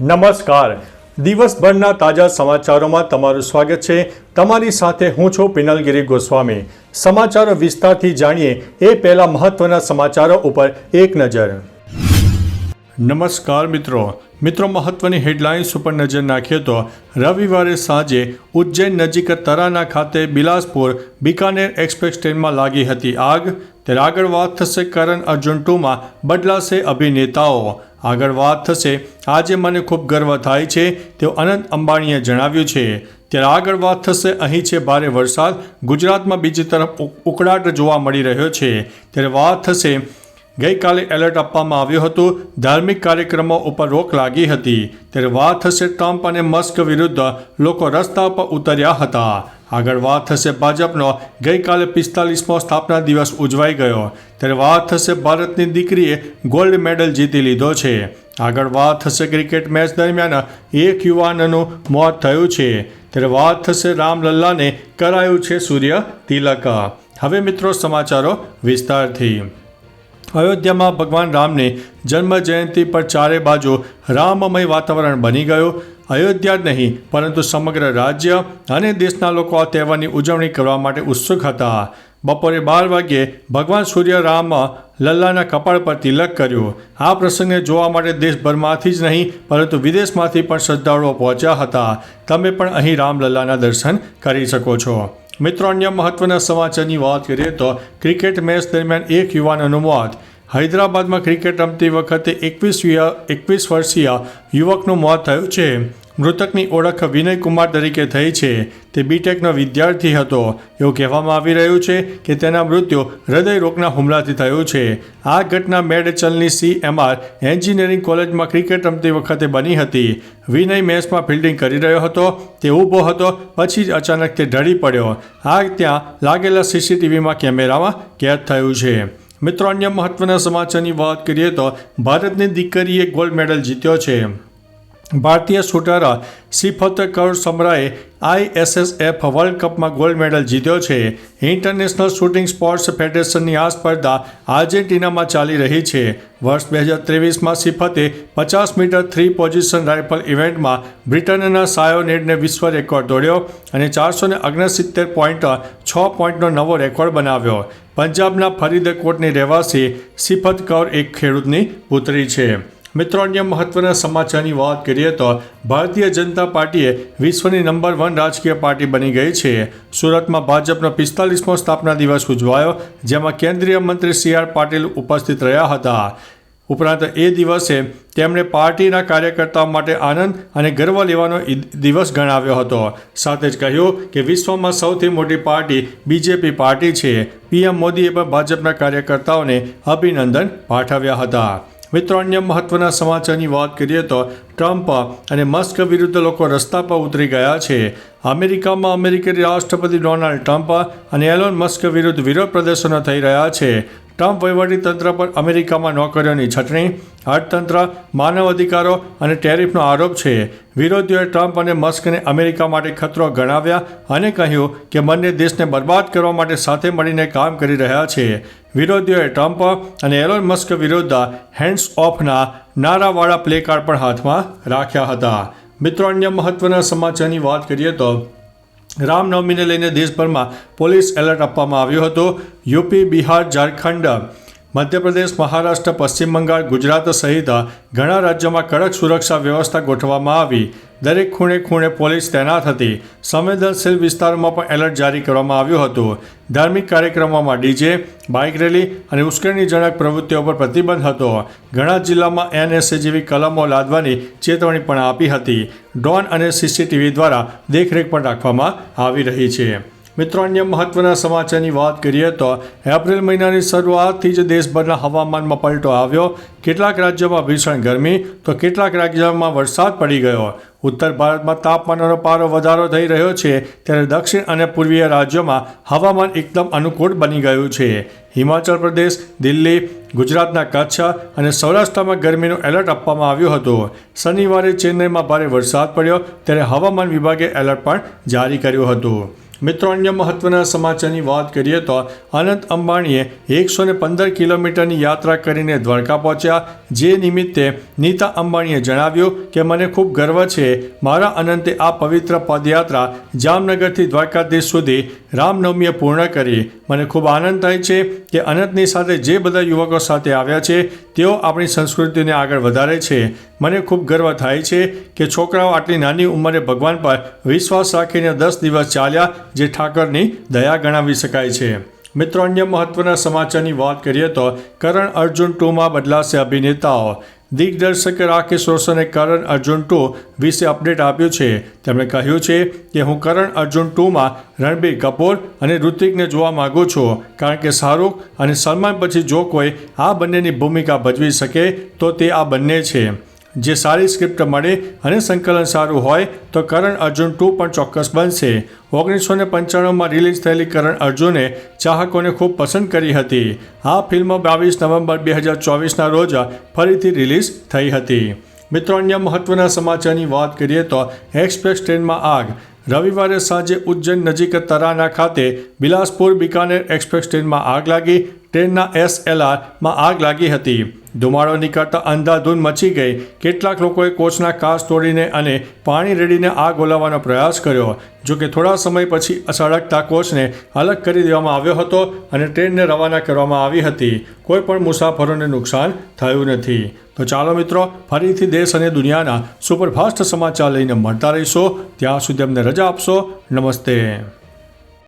નમસ્કાર. દિવસભરના તાજા સમાચારોમાં તમારું સ્વાગત છે. તમારી સાથે હું છું પિનલગીરી ગોસ્વામી. સમાચારો વિસ્તારથી જાણીએ એ પહેલા મહત્વના સમાચારો ઉપર એક નજર. નમસ્કાર મિત્રો. મિત્રો, મહત્વની હેડલાઇન્સ ઉપર નજર નાખીએ તો રવિવારે સાંજે ઉજ્જૈન નજીક તરાના ખાતે બિલાસપુર બિકાનેર એક્સપ્રેસ ટ્રેનમાં લાગી હતી આગ. ત્યારે આગળ વાત થશે કરણ અર્જુન ટુમાં. બદલાશે અભિનેતાઓ. આગળ વાત થશે. આજે મને ખૂબ ગર્વ થાય છે તેવું અનંત અંબાણીએ જણાવ્યું છે. ત્યારે આગળ વાત થશે, અહીં છે ભારે વરસાદ. ગુજરાતમાં બીજી તરફ ઉકળાટ જોવા મળી રહ્યો છે. ત્યારે વાત થશે, ગઈકાલે એલર્ટ આપવામાં આવ્યું હતું, ધાર્મિક કાર્યક્રમો ઉપર રોક લાગી હતી. ત્યારે વાત થશે, ટ્રમ્પ અને મસ્ક વિરુદ્ધ લોકો રસ્તા પર ઉતર્યા હતા. આગળ વાત થશે ભાજપનો. ગઈકાલે પિસ્તાલીસમો સ્થાપના દિવસ ઉજવાઈ ગયો. ત્યારે વાત થશે ભારતની દીકરીએ ગોલ્ડ મેડલ જીતી લીધો છે. આગળ વાત થશે ક્રિકેટ મેચ દરમિયાન એક યુવાનનું મોત થયું છે. ત્યારે વાત થશે રામલલ્લાને કરાયું છે સૂર્ય તિલક. હવે મિત્રો સમાચારો વિસ્તારથી. અયોધ્યામાં ભગવાન રામની જન્મ જયંતિ પર ચારે બાજુ રામમય વાતાવરણ બની ગયું. અયોધ્યા જ નહીં, પરંતુ સમગ્ર રાજ્ય અને દેશના લોકો આ તહેવારની ઉજવણી કરવા માટે ઉત્સુક હતા. બપોરે બાર વાગ્યે ભગવાન સૂર્ય રામ લલ્લાના કપાળ પર તિલક કર્યું. આ પ્રસંગને જોવા માટે દેશભરમાંથી જ નહીં, પરંતુ વિદેશમાંથી પણ શ્રદ્ધાળુઓ પહોંચ્યા હતા. તમે પણ અહીં રામલલ્લાના દર્શન કરી શકો છો. મિત્રો, અન્ય મહત્વના સમાચારની વાત કરીએ તો ક્રિકેટ મેચ દરમિયાન એક યુવાનનું મોત. હૈદરાબાદમાં ક્રિકેટ રમતી વખતે એકવીસ એકવીસ વર્ષીય યુવકનું મોત થયું છે. મૃતકની ઓળખ વિનય કુમાર તરીકે થઈ છે. તે બીટેકનો વિદ્યાર્થી હતો. એવું કહેવામાં આવી રહ્યું છે કે તેના મૃત્યુ હૃદય રોગના હુમલાથી થયું છે. આ ઘટના મેડચલની સીએમઆર એન્જિનિયરિંગ કોલેજમાં ક્રિકેટ રમતી વખતે બની હતી. વિનય મેચમાં ફિલ્ડિંગ કરી રહ્યો હતો. તે ઊભો હતો, પછી જ અચાનક તે ઢળી પડ્યો. આ ત્યાં લાગેલા સીસીટીવીમાં કેમેરામાં કેદ થયું છે. મિત્રો અન્ય મહત્વના સમાચારની વાત કરીએ તો ભારતની દીકરીએ ગોલ્ડ મેડલ જીત્યો છે. ભારતીય શૂટર સિફત કૌર સમરાએ આઈએસએસએફ વર્લ્ડ કપમાં ગોલ્ડ મેડલ જીત્યો છે. ઇન્ટરનેશનલ શૂટિંગ સ્પોર્ટ્સ ફેડરેશનની આ સ્પર્ધા આર્જેન્ટિનામાં ચાલી રહી છે. વર્ષ બે હજાર ત્રેવીસમાં સિફતે પચાસ મીટર થ્રી પોઝિશન રાઇફલ ઇવેન્ટમાં બ્રિટનના સાયોનેડને વિશ્વ રેકોર્ડ તોડ્યો અને ચારસો ને ઓગણસિત્તેર પોઈન્ટ છ પોઈન્ટનો નવો રેકોર્ડ બનાવ્યો. પંજાબના ફરીદકોટની રહેવાસી સિફત કૌર એક ખેડૂતની પુત્રી છે. મિત્રો, અન્ય મહત્વના સમાચારની વાત કરીએ તો ભારતીય જનતા પાર્ટીએ વિશ્વની નંબર વન રાજકીય પાર્ટી બની ગઈ છે. સુરતમાં ભાજપનો પિસ્તાલીસમો સ્થાપના દિવસ ઉજવાયો, જેમાં કેન્દ્રીય મંત્રી સી આર પાટીલ ઉપસ્થિત રહ્યા હતા. ઉપરાંત એ દિવસે તેમણે પાર્ટીના કાર્યકર્તાઓ માટે આનંદ અને ગર્વ લેવાનો દિવસ ગણાવ્યો હતો. સાથે જ કહ્યું કે વિશ્વમાં સૌથી મોટી પાર્ટી બીજેપી પાર્ટી છે. પીએમ મોદીએ પણ ભાજપના કાર્યકર્તાઓને અભિનંદન પાઠવ્યા હતા. મિત્રો, અન્ય મહત્વના સમાચારની વાત કરીએ તો ટ્રમ્પ અને મસ્ક વિરુદ્ધ લોકો રસ્તા પર ઉતરી ગયા છે. અમેરિકામાં અમેરિકી રાષ્ટ્રપતિ ડોનાલ્ડ ટ્રમ્પ અને એલોન મસ્ક વિરુદ્ધ વિરોધ પ્રદર્શનો થઈ રહ્યા છે. ટ્રમ્પ વહીવટીતંત્ર પર અમેરિકામાં નોકરીઓની છટણી, અર્થતંત્ર, માનવ અધિકારો અને ટેરિફનો આરોપ છે. વિરોધીઓએ ટ્રમ્પ અને મસ્કને અમેરિકા માટે ખતરો ગણાવ્યા અને કહ્યું કે બંને દેશને બરબાદ કરવા માટે સાથે મળીને કામ કરી રહ્યા છે. વિરોધીઓએ ટ્રમ્પ અને એલોન મસ્ક વિરુદ્ધ હેન્ડ્સ ઓફના નારાવાળા પ્લે કાર્ડ પણ હાથમાં રાખ્યા હતા. મિત્રો, અન્ય મહત્વના સમાચારની વાત કરીએ તો રામનવમીને લઈને દેશભરમાં પોલીસ એલર્ટ આપવામાં આવ્યું હતું. યુપી, બિહાર, ઝારખંડ મધ્યપ્રદેશ, મહારાષ્ટ્ર, પશ્ચિમ બંગાળ, ગુજરાત સહિત ઘણા રાજ્યોમાં કડક સુરક્ષા વ્યવસ્થા ગોઠવવામાં આવી. દરેક ખૂણે ખૂણે પોલીસ તૈનાત હતી. સંવેદનશીલ વિસ્તારોમાં પણ એલર્ટ જારી કરવામાં આવ્યું હતું. ધાર્મિક કાર્યક્રમોમાં ડીજે, બાઇક રેલી અને ઉશ્કેરણીજનક પ્રવૃત્તિઓ પર પ્રતિબંધ હતો. ઘણા જિલ્લામાં એનએસએ જેવી કલમો લાદવાની ચેતવણી પણ આપી હતી. ડ્રોન અને સીસીટીવી દ્વારા દેખરેખ પણ રાખવામાં આવી રહી છે. મિત્રો, અન્ય મહત્વના સમાચારની વાત કરીએ તો એપ્રિલ મહિનાની શરૂઆતથી જ દેશભરના હવામાનમાં પલટો આવ્યો. કેટલાક રાજ્યોમાં ભીષણ ગરમી, તો કેટલાક રાજ્યોમાં વરસાદ પડી ગયો. ઉત્તર ભારતમાં તાપમાનનો પારો વધારો થઈ રહ્યો છે, ત્યારે દક્ષિણ અને પૂર્વીય રાજ્યોમાં હવામાન એકદમ અનુકૂળ બની ગયું છે. હિમાચલ પ્રદેશ, દિલ્હી, ગુજરાતના કચ્છ અને સૌરાષ્ટ્રમાં ગરમીનું એલર્ટ આપવામાં આવ્યું હતું. શનિવારે ચેન્નઈમાં ભારે વરસાદ પડ્યો, ત્યારે હવામાન વિભાગે એલર્ટ પણ જારી કર્યું હતું. મિત્રો, અન્ય મહત્વના સમાચારની વાત કરીએ તો અનંત અંબાણીએ એકસો ને પંદર કિલોમીટરની યાત્રા કરીને દ્વારકા પહોંચ્યા. જે નિમિત્તે નીતા અંબાણીએ જણાવ્યું કે, મને ખૂબ ગર્વ છે, મારા અનંતે આ પવિત્ર પદયાત્રા જામનગરથી દ્વારકાધીશ સુધી રામનવમીએ પૂર્ણ કરી. મને ખૂબ આનંદ થાય છે કે અનંતની સાથે જે બધા યુવકો સાથે આવ્યા છે તેઓ આપણી સંસ્કૃતિને આગળ વધારે છે. મને ખૂબ ગર્વ થાય છે કે છોકરાઓ આટલી નાની ઉંમરે ભગવાન પર વિશ્વાસ રાખીને દસ દિવસ ચાલ્યા જે ઠાકરની દયા ગણાવી શકાય છે. મિત્રો, અન્ય મહત્વના સમાચારની વાત કરીએ તો કરણ અર્જુન ટુમાં બદલાશે અભિનેતાઓ. દિગ્દર્શક રાકેશ રોશને કરણ અર્જુન ટુ વિશે અપડેટ આપ્યું છે. તેમણે કહ્યું છે કે હું કરણ અર્જુન ટુમાં રણબીર કપૂર અને ઋત્વિકને જોવા માગું છું. કારણ કે શાહરૂખ અને સલમાન પછી જો કોઈ આ બંનેની ભૂમિકા ભજવી શકે તો તે આ બંને છે. જે સારી સ્ક્રિપ્ટ મળે અને સંકલન સારું હોય તો કરણ અર્જુન ટુ પણ ચોક્કસ બનશે. ઓગણીસો ને પંચાણુંમાં રિલીઝ થયેલી કરણ અર્જુને ચાહકોને ખૂબ પસંદ કરી હતી. આ ફિલ્મ બાવીસ નવેમ્બર બે હજાર ચોવીસના રોજ ફરીથી રિલીઝ થઈ હતી. મિત્રો, અન્ય મહત્વના સમાચારની વાત કરીએ તો એક્સપ્રેસ ટ્રેનમાં આગ. રવિવારે સાંજે ઉજ્જૈન નજીક તરાના ખાતે બિલાસપુર બિકાનેર એક્સપ્રેસ ટ્રેનમાં આગ લાગી. ટ્રેનના એસએલઆરમાં આગ લાગી હતી. ધુમાડો નીકળતા અંધાધૂંધ મચી ગઈ. કેટલાક લોકોએ કોચના કાચ તોડીને અને પાણી રેડીને આગ ઓલાવવાનો પ્રયાસ કર્યો. જો કે થોડા સમય પછી સળગતા કોચને અલગ કરી દેવામાં આવ્યો હતો અને ટ્રેનને રવાના કરવામાં આવી હતી. કોઈ પણ મુસાફરોને નુકસાન થયું નથી. તો ચાલો મિત્રો, ફરીથી દેશ અને દુનિયાના સુપરફાસ્ટ સમાચાર લઈને મળતા રહીશો. ત્યાં સુધી અમને રજા આપશો. નમસ્તે.